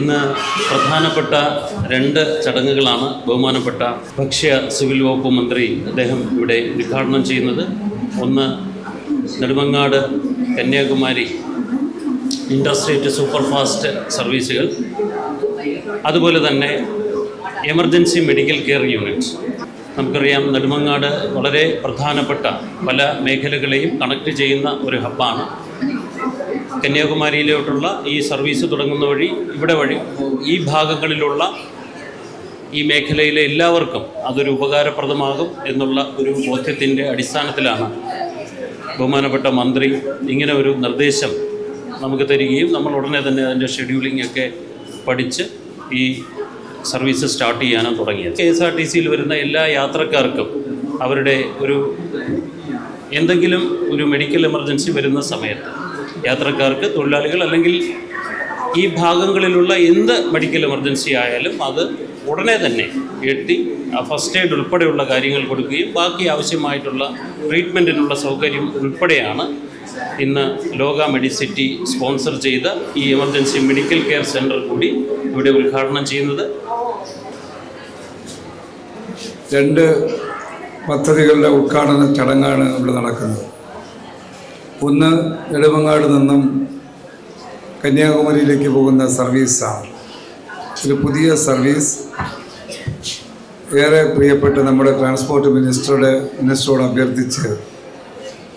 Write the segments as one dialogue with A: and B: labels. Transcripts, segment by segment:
A: ഇന്ന് പ്രധാനപ്പെട്ട രണ്ട് ചടങ്ങുകളാണ് ബഹുമാനപ്പെട്ട ഭക്ഷ്യ സിവിൽ വകുപ്പ് മന്ത്രി അദ്ദേഹം ഇവിടെ ഉദ്ഘാടനം ചെയ്യുന്നത്. ഒന്ന് നെടുമങ്ങാട് കന്യാകുമാരി സൂപ്പർ ഫാസ്റ്റ് സർവീസുകൾ. അതുപോലെ തന്നെ എമർജൻസി മെഡിക്കൽ കെയർ യൂണിറ്റ്. നമുക്കറിയാം നെടുമങ്ങാട് വളരെ പ്രധാനപ്പെട്ട പല മേഖലകളെയും കണക്ട് ചെയ്യുന്ന ഒരു ഹബ്ബാണ്. കന്യാകുമാരിയിലോട്ടുള്ള ഈ സർവീസ് തുടങ്ങുന്ന വഴി ഇവിടെ വഴി ഈ ഭാഗങ്ങളിലുള്ള ഈ മേഖലയിലെ എല്ലാവർക്കും അതൊരു ഉപകാരപ്രദമാകും എന്നുള്ള ഒരു ബോധ്യത്തിന്റെ അടിസ്ഥാനത്തിലാണ് ബഹുമാനപ്പെട്ട മന്ത്രി ഇങ്ങനെ ഒരു നിർദ്ദേശം നമുക്ക് തരികയും നമ്മൾ ഉടനെ തന്നെ അതിന്റെ ഷെഡ്യൂളിംഗ് ഒക്കെ പഠിച്ച് ഈ സർവീസ് സ്റ്റാർട്ട് ചെയ്യാനും തുടങ്ങിയത്. കെ എസ് ആർ ടി സിയിൽ വരുന്ന എല്ലാ യാത്രക്കാർക്കും അവരുടെ ഒരു എന്തെങ്കിലും ഒരു മെഡിക്കൽ എമർജൻസി വരുന്ന സമയത്ത് യാത്രക്കാർക്ക് തൊഴിലാളികൾ അല്ലെങ്കിൽ ഈ ഭാഗങ്ങളിലുള്ള എന്ത് മെഡിക്കൽ എമർജൻസി ആയാലും അത് ഉടനെ തന്നെ എത്തി ഫസ്റ്റ് എയ്ഡ് ഉൾപ്പെടെയുള്ള കാര്യങ്ങൾ കൊടുക്കുകയും ബാക്കി ആവശ്യമായിട്ടുള്ള ട്രീറ്റ്മെന്റിനുള്ള സൗകര്യം ഉൾപ്പെടെയാണ് ഇന്ന് ലോക മെഡിസിറ്റി സ്പോൺസർ ചെയ്ത ഈ എമർജൻസി മെഡിക്കൽ കെയർ സെന്റർ കൂടി ഇവിടെ ഉദ്ഘാടനം ചെയ്യുന്നത്.
B: രണ്ട് പദ്ധതികളുടെ ഉദ്ഘാടന ചടങ്ങാണ് ഇവിടെ നടക്കുന്നത്. ഒന്ന് എടവങ്ങാട് നിന്നും കന്യാകുമാരിയിലേക്ക് പോകുന്ന സർവീസാണ്. ഒരു പുതിയ സർവീസ്. ഏറെ പ്രിയപ്പെട്ട നമ്മുടെ ട്രാൻസ്പോർട്ട് മിനിസ്റ്ററുടെ മിനിസ്റ്ററോട് അഭ്യർത്ഥിച്ച്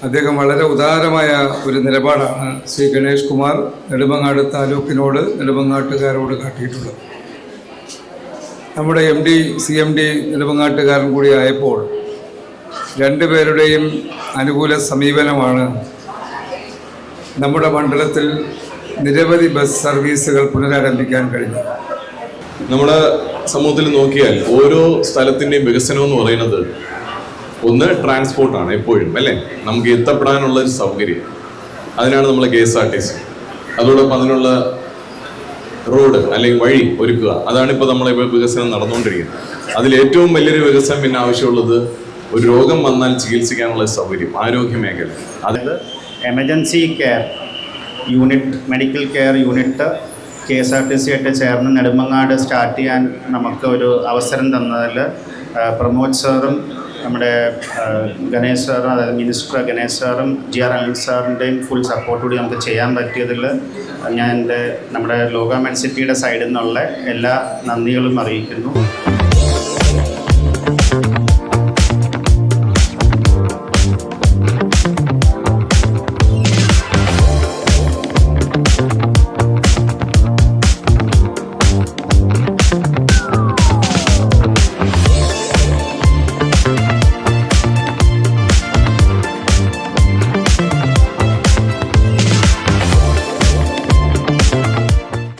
B: അദ്ദേഹം വളരെ ഉദാരമായ ഒരു നിലപാടാണ് ശ്രീ ഗണേഷ് കുമാർ നെടുമങ്ങാട് താലൂക്കിനോട് നെടുമങ്ങാട്ടുകാരോട് കാട്ടിയിട്ടുള്ളത്. നമ്മുടെ M D C M D നെടുമങ്ങാട്ടുകാരൻ കൂടി ആയപ്പോൾ രണ്ടുപേരുടെയും അനുകൂല സമീപനമാണ് നമ്മുടെ മണ്ഡലത്തിൽ നിരവധി ബസ് സർവീസുകൾ പുനരാരംഭിക്കാൻ കഴിഞ്ഞു.
C: നമ്മുടെ സമൂഹത്തിൽ നോക്കിയാൽ ഓരോ സ്ഥലത്തിന്റെയും വികസനം എന്ന് പറയുന്നത് ഒന്ന് ട്രാൻസ്പോർട്ടാണ് എപ്പോഴും അല്ലേ? നമുക്ക് എത്തപ്പെടാനുള്ള ഒരു സൗകര്യം. അതിനാണ് നമ്മൾ K S R T C. അതോടൊപ്പം അതിനുള്ള റോഡ് അല്ലെങ്കിൽ വഴി ഒരുക്കുക. അതാണ് ഇപ്പോൾ നമ്മളെ വികസനം നടന്നുകൊണ്ടിരിക്കുന്നത്. അതിൽ ഏറ്റവും വലിയൊരു വികസനം പിന്നെ ആവശ്യമുള്ളത് ഒരു രോഗം വന്നാൽ ചികിത്സിക്കാനുള്ള സൗകര്യം ആരോഗ്യ മേഖല. അത്
D: അതായത് emergency care unit medical care unit K S R T C ആയിട്ട് ചേർന്ന് നെടുമങ്ങാട് സ്റ്റാർട്ട് ചെയ്യാൻ നമുക്ക് ഒരു അവസരം തന്നതിൽ പ്രമോദ് സാറും നമ്മുടെ ഗണേശ് സാറും അതായത് മിനിസ്റ്റർ ഗണേശ് സാറും ജി ആർ അനിൽ സാറിന്റെയും ഫുൾ സപ്പോർട്ട് കൂടി നമുക്ക് ചെയ്യാൻ പറ്റിയതിൽ ഞാൻ എന്റെ നമ്മുടെ ലോക മെൻസിറ്റിയുടെ സൈഡിൽ നിന്നുള്ള എല്ലാ നന്ദികളും അറിയിക്കുന്നു.